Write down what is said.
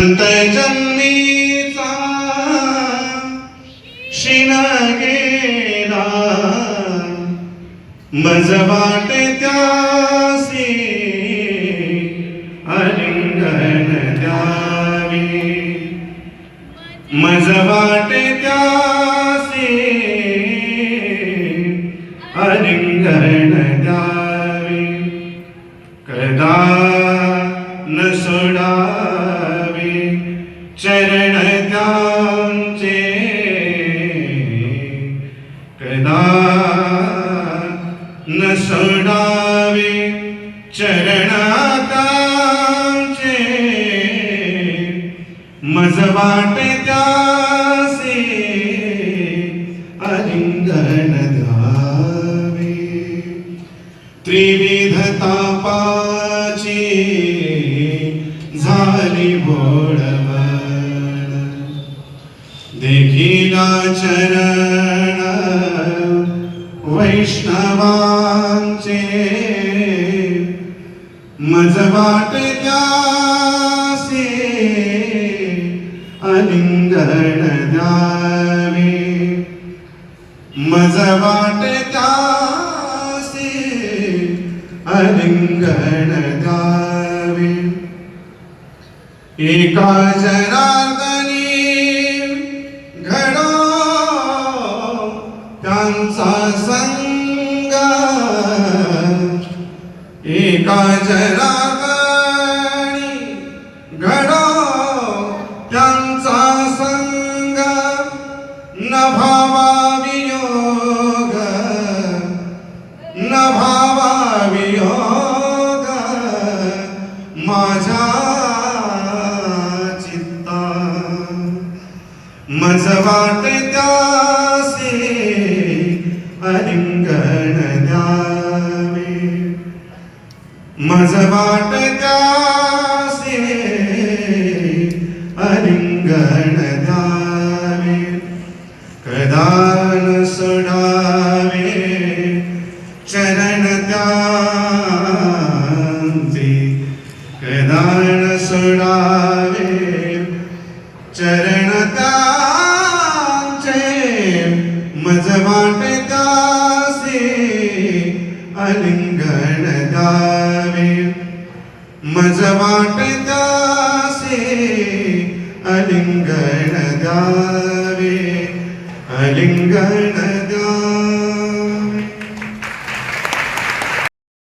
जन्मीचा शिन गेला. मज वाटे त्यासी अलिंगन द्यावी. मज वाटे त्यासी अलिंगन द्यावी. कदा न सोडावे चरण त्यांचे कदा न सोडावे चरण मज वाट त्यासे अलिंगन द्यावे त्रिविध तापाची झाली बोडवण चरण वैष्णवांचे मज वाट त्यासे अलिंगण द्यावे मज वाट त्यासे अलिंगण द्यावे एका जनार्दन आमचा संग एका जनार्दनी घडो त्यांचा संग। न भावा वियोग। न भावा वियोग। माझ्या चित्ता। मज वाट अलिंगण द्यावे मज वाट त्यासे अलिंगण द्यावे कदान सोडावे अलिंगण द्यावे मज वाट